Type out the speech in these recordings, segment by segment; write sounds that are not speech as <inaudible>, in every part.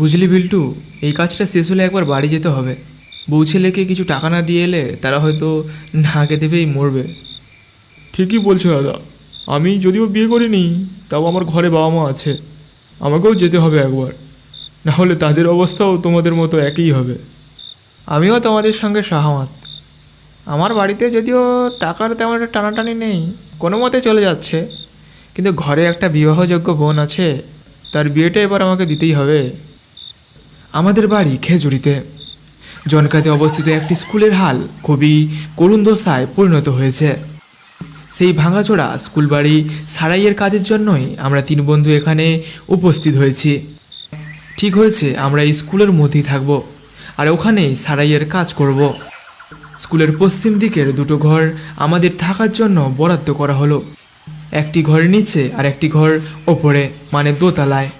বুঝলি বিল্টু এই কাজটা শেষ হলে একবার বাড়ি যেতে হবে। বউ ছেলেকে কিছু টাকা না দিয়ে এলে তারা হয়তো না পেয়েই মরবে। ঠিকই বলছো দাদা। আমি যদিও বিয়ে করিনি তাও আমার ঘরে বাবা মা আছে। আমাকেও যেতে হবে একবার। না হলে তাদের অবস্থাও তোমাদের মতো একই হবে। আমিও তোমাদের সঙ্গে সহমত। আমার বাড়িতে যদিও টাকার তেমন একটা টানাটানি নেই কোনো মতে চলে যাচ্ছে। কিন্তু ঘরে একটা বিবাহযোগ্য বোন আছে তার বিয়েটা এবার আমাকে দিতেই হবে। আমাদের বাড়ি খেজুরিতে। জনকাতে অবস্থিত একটি স্কুলের হাল খুবই করুণ দশায় পরিণত হয়েছে। সেই ভাঙাচোড়া স্কুল বাড়ি সারাইয়ের কাজের জন্যই আমরা তিন বন্ধু এখানে উপস্থিত হয়েছি। ঠিক হয়েছে, আমরা এই স্কুলের মধ্যেই থাকব আর ওখানেই সারাইয়ের কাজ করব। স্কুলের পশ্চিম দিকের দুটো ঘর আমাদের থাকার জন্য বরাদ্দ করা হলো। একটি ঘর নিচে আর একটি ঘর ওপরে মানে দোতলায়।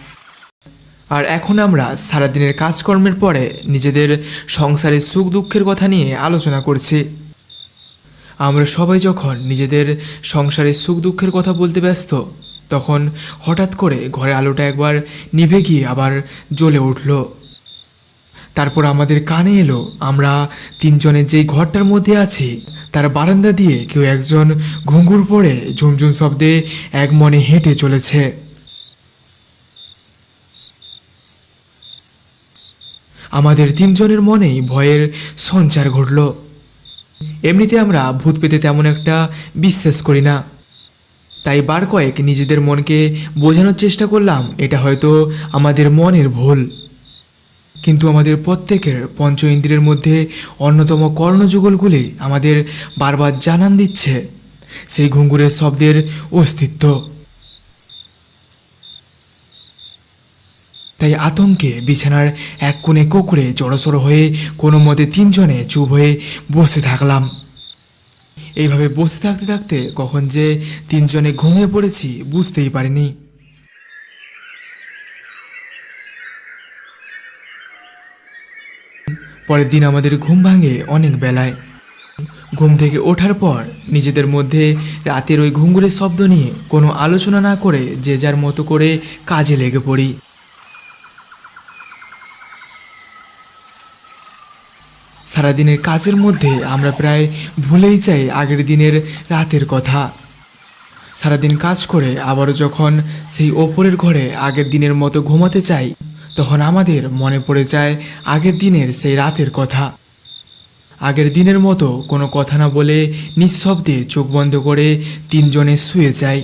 আর এখন আমরা সারাদিনের কাজকর্মের পরে নিজেদের সংসারের সুখ দুঃখের কথা নিয়ে আলোচনা করছি। আমরা সবাই যখন নিজেদের সংসারের সুখ দুঃখের কথা বলতে ব্যস্ত, তখন হঠাৎ করে ঘরের আলোটা একবার নিভে গিয়ে আবার জ্বলে উঠল। তারপর আমাদের কানে এলো, আমরা তিনজনের যেই ঘরটার মধ্যে আছি, তার বারান্দা দিয়ে কেউ একজন ঘুঙ্গুর পরে ঝুমঝুম শব্দে এক মনে হেঁটে চলেছে। আমাদের তিনজনের মনেই ভয়ের সঞ্চার ঘটল। এমনিতে আমরা ভূত পেতে তেমন একটা বিশ্বাস করি না। তাই বার কয়েক নিজেদের মনকে বোঝানোর চেষ্টা করলাম, এটা হয়তো আমাদের মনের ভুল। কিন্তু আমাদের প্রত্যেকের পঞ্চ ইন্দ্রিয়ের মধ্যে অন্যতম কর্ণযুগলগুলি আমাদের বারবার জানান দিচ্ছে। সেই ঘুঙ্গুরের শব্দের অস্তিত্ব। তাই আতঙ্কে বিছানার এক কোণে কোকড়ে জড়সড় হয়ে কোনো মতে তিনজনে চুপ হয়ে বসে থাকলাম। এইভাবে বসে থাকতে থাকতে কখন যে তিনজনে ঘুমিয়ে পড়েছি বুঝতেই পারিনি। পরের দিন আমাদের ঘুম ভাঙে অনেক বেলায়। ঘুম থেকে ওঠার পর নিজেদের মধ্যে রাতের ওই ঘুঙ্গুরের শব্দ নিয়ে কোনো আলোচনা না করে যে যার মতো করে কাজে লেগে পড়ি। সারাদিনের কাজের মধ্যে আমরা প্রায় ভুলেই যাই আগের দিনের রাতের কথা। সারাদিন কাজ করে আবারও যখন সেই ওপরের ঘরে আগের দিনের মতো ঘুমাতে চাই তখন আমাদের মনে পড়ে যায় আগের দিনের সেই রাতের কথা। আগের দিনের মতো কোনো কথা না বলে নিঃশব্দে চোখ বন্ধ করে তিনজনে শুয়ে যাই।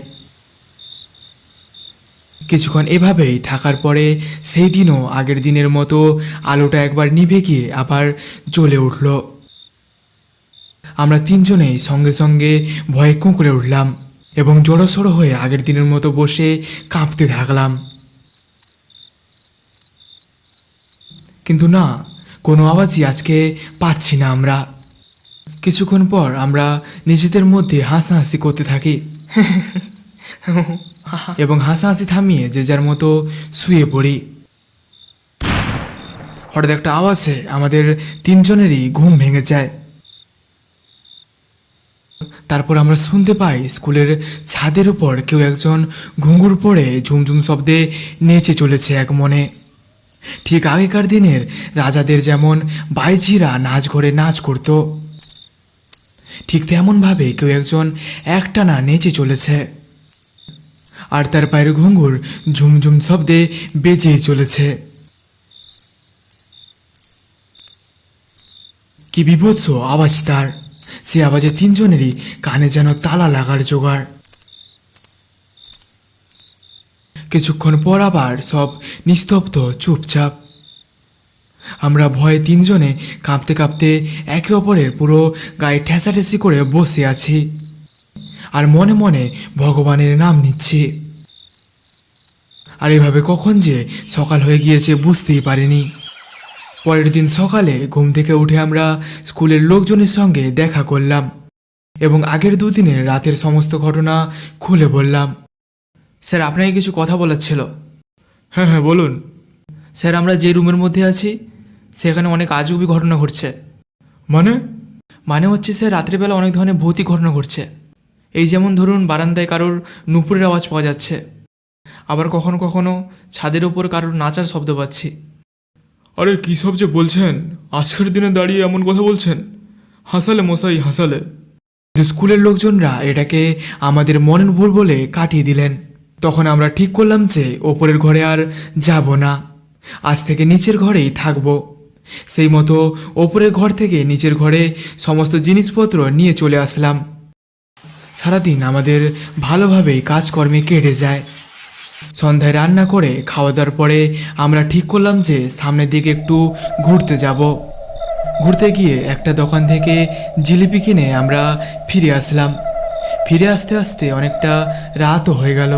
কিছুক্ষণ এভাবেই থাকার পরে সেই দিনও আগের দিনের মতো আলোটা একবার নিভে গিয়ে আবার জ্বলে উঠল। আমরা তিনজনেই সঙ্গে সঙ্গে ভয়ে কুঁকড়ে উঠলাম এবং জড়সড়ো হয়ে আগের দিনের মতো বসে কাঁপতে থাকলাম। কিন্তু না, কোনো আওয়াজই আজকে পাচ্ছি না আমরা। কিছুক্ষণ পর আমরা নিজেদের মধ্যে হাসাহাসি করতে থাকি। <laughs> <laughs> এবং হাসাহাসি থামিয়ে যে যার মতো শুয়ে পড়ি। হঠাৎ একটা আওয়াজে আমাদের তিনজনেরই ঘুম ভেঙে যায়। তারপর আমরা শুনতে পাই স্কুলের ছাদের উপর কেউ একজন ঘুঙুর পরে ঝুমঝুম শব্দে নেচে চলেছে এক মনে। ঠিক আগেকার দিনের রাজাদের যেমন বাইজিরা নাচ ঘরে নাচ করত, ঠিক তেমনভাবে কেউ একজন একটানা নেচে চলেছে। আর তার পায়ের ঘুঙ্গুর ঝুমঝুম শব্দে বেজেই চলেছে। কি বিভৎস আওয়াজ তার। সে আওয়াজে তিনজনেরই কানে যেন তালা লাগার জোগাড়। কিছুক্ষণ পর আবার সব নিস্তব্ধ, চুপচাপ। আমরা ভয়ে তিনজনে কাঁপতে কাঁপতে একে অপরের পুরো গায়ে ঠেসাঠেসি করে বসে আছি। আর মনে মনে ভগবানের নাম নিচ্ছি। আর এভাবে কখন যে সকাল হয়ে গিয়েছে বুঝতেই পারিনি। পরের দিন সকালে ঘুম থেকে উঠে আমরা স্কুলের লোকজনের সঙ্গে দেখা করলাম এবং আগের দুদিনের রাতের সমস্ত ঘটনা খুলে বললাম। স্যার আপনাকে কিছু কথা বলার ছিল। হ্যাঁ হ্যাঁ বলুন। স্যার আমরা যে রুমের মধ্যে আছি সেখানে অনেক আজগুবি ঘটনা ঘটছে। মানে? মানে হচ্ছে স্যার রাত্রিবেলা অনেক ধরনের ভৌতিক ঘটনা ঘটছে। এই যেমন ধরুন বারান্দায় কারোর নুপুরের আওয়াজ পাওয়া যাচ্ছে আবার কখনো কখনো ছাদের ওপর কারোর নাচার শব্দ পাচ্ছি। আরে কী সব যে বলছেন? আজকের দিনে দাঁড়িয়ে এমন কথা বলছেন? হাসালে মশাই হাসালে। স্কুলের লোকজনরা এটাকে আমাদের মনের ভুল বলে কাটিয়ে দিলেন। তখন আমরা ঠিক করলাম যে ওপরের ঘরে আর যাব না। আজ থেকে নিচের ঘরেই থাকব। সেই মতো ওপরের ঘর থেকে নিচের ঘরে সমস্ত জিনিসপত্র নিয়ে চলে আসলাম। সারাদিন আমাদের ভালোভাবেই কাজকর্মে কেটে যায়। সন্ধ্যায় রান্না করে খাওয়া দাওয়ার পরে আমরা ঠিক করলাম যে সামনের দিকে একটু ঘুরতে যাব। ঘুরতে গিয়ে একটা দোকান থেকে জিলিপি কিনে আমরা ফিরে আসলাম। ফিরে আসতে আসতে অনেকটা রাতও হয়ে গেল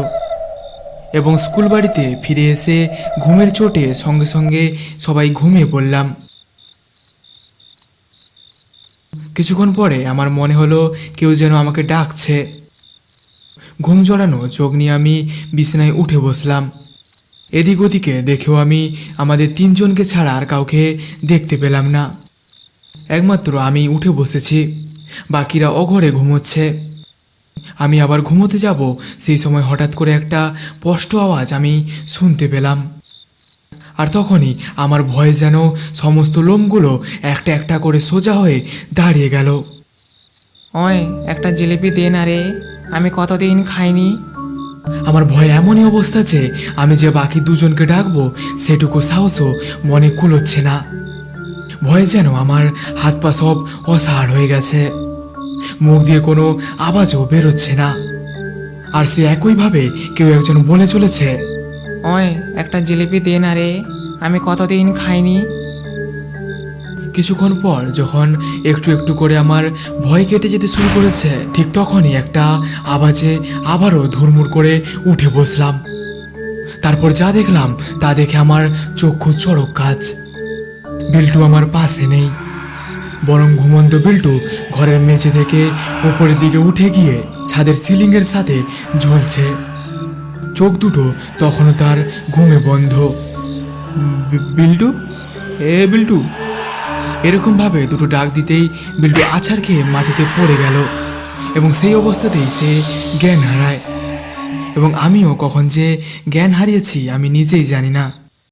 এবং স্কুল বাড়িতে ফিরে এসে ঘুমের চোটে সঙ্গে সঙ্গে সবাই ঘুমিয়ে পড়লাম। কিছুক্ষণ পরে আমার মনে হলো কেউ যেন আমাকে ডাকছে। ঘুম জড়ানো, চোখ নিয়ে আমি বিছানায় উঠে বসলাম। এদিক ওদিকে দেখেও আমি আমাদের তিনজনকে ছাড়া আর কাউকে দেখতে পেলাম না। একমাত্র আমি উঠে বসেছি। বাকিরা অঘরে ঘুমোচ্ছে। আমি আবার ঘুমোতে যাব, সেই সময় হঠাৎ করে একটা স্পষ্ট আওয়াজ আমি শুনতে পেলাম। আর তখনই আমার ভয়ে যেন সমস্ত লোমগুলো একটা একটা করে সোজা হয়ে দাঁড়িয়ে গেল। ওই একটা জিলিপি দে না রে আমি কতদিন খাইনি। আমার ভয় এমনই অবস্থা যে আমি যে বাকি দুজনকে ডাকবো সেটুকু সাহসও মনে কুলোচ্ছে না। ভয়ে যেন আমার হাত পা সব অসাড় হয়ে গেছে। মুখ দিয়ে কোনো আওয়াজও বেরোচ্ছে না। আর সে একইভাবে কেউ একজন বলে চলেছে ওই, একটা জিলিপি দে না রে। আমি কতদিন খাইনি। কিছুক্ষণ পর যখন একটু একটু করে আমার ভয় কেটে যেতে শুরু করেছে, ঠিক তখনই একটা আওয়াজে আবারও ধুরমুর করে উঠে বসলাম। তারপর যা দেখলাম, তা দেখে আমার চক্ষু চড়ক কাজ। বিল্টু আমার পাশে নেই। বরং ঘুমন্ত বিল্টু ঘরের মেঝে থেকে উপরের দিকে উঠে গিয়ে ছাদের সিলিংয়ের সাথে ঝুলছে। চোখ দুটো তখনও তার ঘুমে বন্ধ। বিল্টু? এ বিল্টু। এরকমভাবে দুটো ডাক দিতেই বিল্টু আছাড় খেয়ে মাটিতে পড়ে গেল এবং সেই অবস্থাতেই সে জ্ঞান হারায়। এবং আমিও কখন যে জ্ঞান হারিয়েছি আমি নিজেই জানি না।